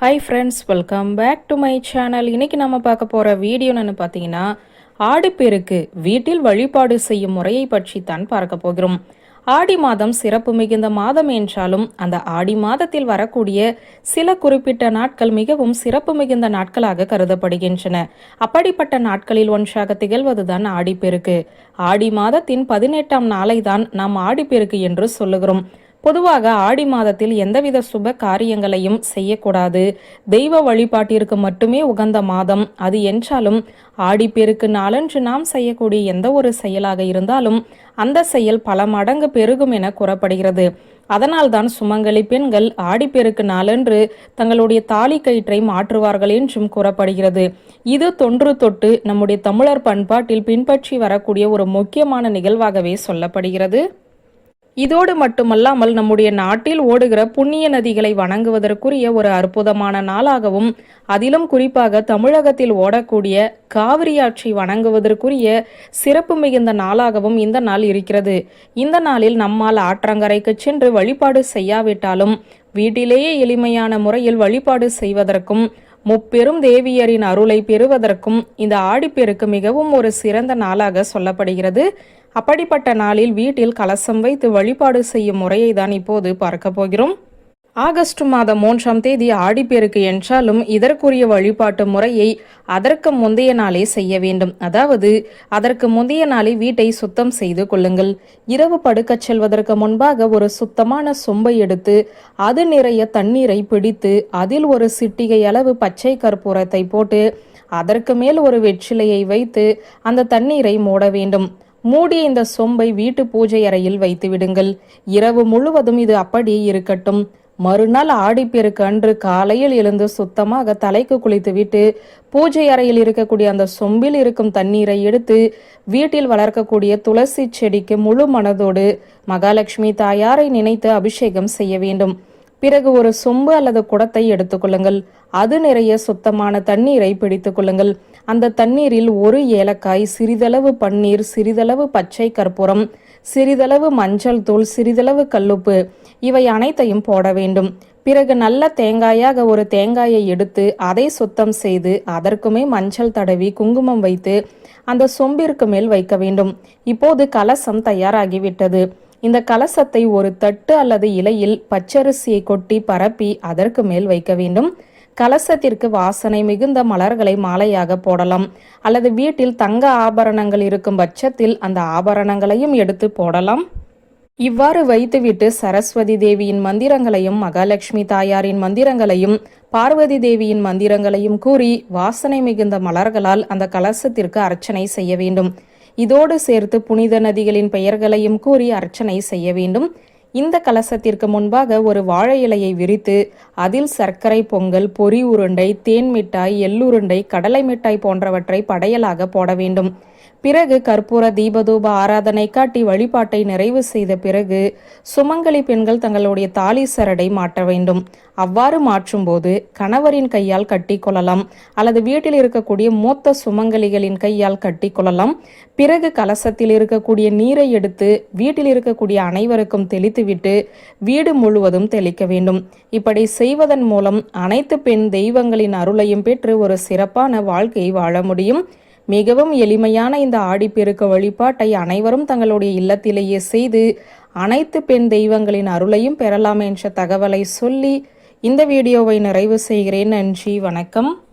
Hi friends welcome back to my channel இன்னைக்கு நம்ம பார்க்க போகிற வீடியோன்னு பார்த்தீங்கன்னா ஆடிப்பெருக்கு வீட்டில் வழிபாடு செய்யும் முறையை பற்றி தான் பார்க்க போகிறோம். ஆடி மாதம் சிறப்பு மிகுந்த மாதம் என்றாலும் அந்த ஆடி மாதத்தில் வரக்கூடிய சில குறிப்பிட்ட நாட்கள் மிகவும் சிறப்பு மிகுந்த நாட்களாக கருதப்படுகின்றன. அப்படிப்பட்ட நாட்களில் ஒன்றாக திகழ்வதுதான் ஆடிப்பெருக்கு ஆடி மாதத்தின் பதினெட்டாம் நாளை தான் நாம் ஆடிப்பெருக்கு என்று சொல்லுகிறோம். பொதுவாக ஆடி மாதத்தில் எந்தவித சுப காரியங்களையும் செய்யக்கூடாது. தெய்வ வழிபாட்டிற்கு மட்டுமே உகந்த மாதம். அது என்றாலும் ஆடிப்பெருக்கு நாளன்று நாம் செய்யக்கூடிய எந்த ஒரு செயலாக இருந்தாலும் அந்த செயல் பல மடங்கு பெருகும் என கூறப்படுகிறது. அதனால்தான் சுமங்கலி பெண்கள் ஆடிப்பெருக்கு நாளன்று தங்களுடைய தாலி கயிற்றை மாற்றுவார்கள் என்றும் கூறப்படுகிறது. இது தொன்று தொட்டு நம்முடைய தமிழர் பண்பாட்டில் பின்பற்றி வரக்கூடிய ஒரு முக்கியமான நிகழ்வாகவே சொல்லப்படுகிறது. இதோடு மட்டுமல்லாமல் நம்முடைய நாட்டில் ஓடுகிற புண்ணிய நதிகளை வணங்குவதற்குரிய ஒரு அற்புதமான நாளாகவும் அதிலும் குறிப்பாக தமிழகத்தில் ஓடக்கூடிய காவிரி காவிரியாட்சி வணங்குவதற்குரிய சிறப்பு மிகுந்த நாளாகவும் இந்த நாள் இருக்கிறது. இந்த நாளில் நம்மால் ஆற்றங்கரைக்கு சென்று வழிபாடு செய்யாவிட்டாலும் வீட்டிலேயே எளிமையான முறையில் வழிபாடு செய்வதற்கும் முப்பெரும் தேவியரின் அருளை பெறுவதற்கும் இந்த ஆடிப்பெருக்கு மிகவும் ஒரு சிறந்த நாளாக சொல்லப்படுகிறது. அப்படிப்பட்ட நாளில் வீட்டில் கலசம் வைத்து வழிபாடு செய்யும் முறையை தான் இப்போது பார்க்க போகிறோம். ஆகஸ்ட் மாதம் மூன்றாம் தேதி ஆடிப்பெருக்கு என்றாலும் இதற்குரிய வழிபாட்டு முறையை அதற்கு முந்தைய நாளே செய்ய வேண்டும். அதாவது அதற்கு முந்தைய நாளே வீட்டை சுத்தம் செய்து கொள்ளுங்கள். இரவு படுக்கச் செல்வதற்கு முன்பாக ஒரு சுத்தமான சொம்பை எடுத்து அது நிறைய தண்ணீரை பிடித்து அதில் ஒரு சிட்டிகை அளவு பச்சை கற்பூரத்தை போட்டு அதற்கு மேல் ஒரு வெற்றிலையை வைத்து அந்த தண்ணீரை மூட வேண்டும். மூடிய இந்த சொம்பை வீட்டு பூஜை அறையில் வைத்து விடுங்கள். இரவு முழுவதும் இது அப்படியே இருக்கட்டும். மறுநாள் ஆடிப்பெருக்கு அன்று காலையில் எழுந்து சுத்தமாக தலைக்கு குளித்துவிட்டு பூஜை அறையில் இருக்கக்கூடிய அந்த சொம்பில் இருக்கும் தண்ணீரை எடுத்து வீட்டில் வளர்க்கக்கூடிய துளசி செடிக்கு முழு மனதோடு மகாலட்சுமி தாயாரை நினைத்து அபிஷேகம் செய்ய வேண்டும். பிறகு ஒரு சொம்பு அல்லது குடத்தை எடுத்துக்கொள்ளுங்கள் அது நிறைய சுத்தமான தண்ணீரை பிடித்துக் கொள்ளுங்கள். அந்த தண்ணீரில் ஒரு ஏலக்காய் சிறிதளவு பன்னீர் சிறிதளவு பச்சை கற்பூரம் சிறிதளவு மஞ்சள் தூள் சிறிதளவு கல்லுப்பு. இவை அனைத்தையும் போட வேண்டும். பிறகு நல்ல தேங்காயாக ஒரு தேங்காயை எடுத்து அதை சுத்தம் செய்து அதற்குமே மஞ்சள் தடவி குங்குமம் வைத்து அந்த சொம்பிற்கு மேல் வைக்க வேண்டும். இப்போது கலசம் தயாராகிவிட்டது. இந்த கலசத்தை ஒரு தட்டு அல்லது இலையில் பச்சரிசியை கொட்டி பரப்பி அதற்கு மேல் வைக்க வேண்டும். கலசத்திற்கு வாசனை மிகுந்த மலர்களை மாலையாக போடலாம். அல்லது வீட்டில் தங்க ஆபரணங்கள் இருக்கும் பட்சத்தில் அந்த ஆபரணங்களையும் எடுத்து போடலாம். இவ்வாறு வைத்துவிட்டு சரஸ்வதி தேவியின் மந்திரங்களையும் மகாலட்சுமி தாயாரின் மந்திரங்களையும் பார்வதி தேவியின் மந்திரங்களையும் கூறி வாசனை மிகுந்த மலர்களால் அந்த கலசத்திற்கு அர்ச்சனை செய்ய வேண்டும். இதோடு சேர்த்து புனித நதிகளின் பெயர்களையும் கூறி அர்ச்சனை செய்ய வேண்டும். இந்த கலசத்திற்கு முன்பாக ஒரு வாழை இலையை விரித்து அதில் சர்க்கரை பொங்கல் பொறி உருண்டை தேன் மிட்டாய் எள்ளுருண்டை கடலை மிட்டாய் போன்றவற்றை படையலாக போட வேண்டும். பிறகு கற்பூர தீபதூப ஆராதனை காட்டி வழிபாட்டை நிறைவு செய்த பிறகு சுமங்கலி பெண்கள் தங்களுடைய தாலி சரடை மாற்ற வேண்டும். அவ்வாறு மாற்றும்போது கணவரின் கையால் கட்டி கொள்ளலாம். அல்லது வீட்டில் இருக்கக்கூடிய மூத்த சுமங்கலிகளின் கையால் கட்டி கொள்ளலாம். பிறகு கலசத்தில் இருக்கக்கூடிய நீரை எடுத்து வீட்டில் இருக்கக்கூடிய அனைவருக்கும் தெளித்துவிட்டு வீடு முழுவதும் தெளிக்க வேண்டும். இப்படி செய்வதன் மூலம் அனைத்து பெண் தெய்வங்களின் அருளையும் பெற்று ஒரு சிறப்பான வாழ்க்கையை வாழ முடியும். மிகவும் எளிமையான இந்த ஆடிப்பெருக்க வழிபாட்டை அனைவரும் தங்களுடைய இல்லத்திலேயே செய்து அனைத்து பெண் தெய்வங்களின் அருளையும் பெறலாம் என்ற தகவலை சொல்லி இந்த வீடியோவை நிறைவு செய்கிறேன். நன்றி வணக்கம்.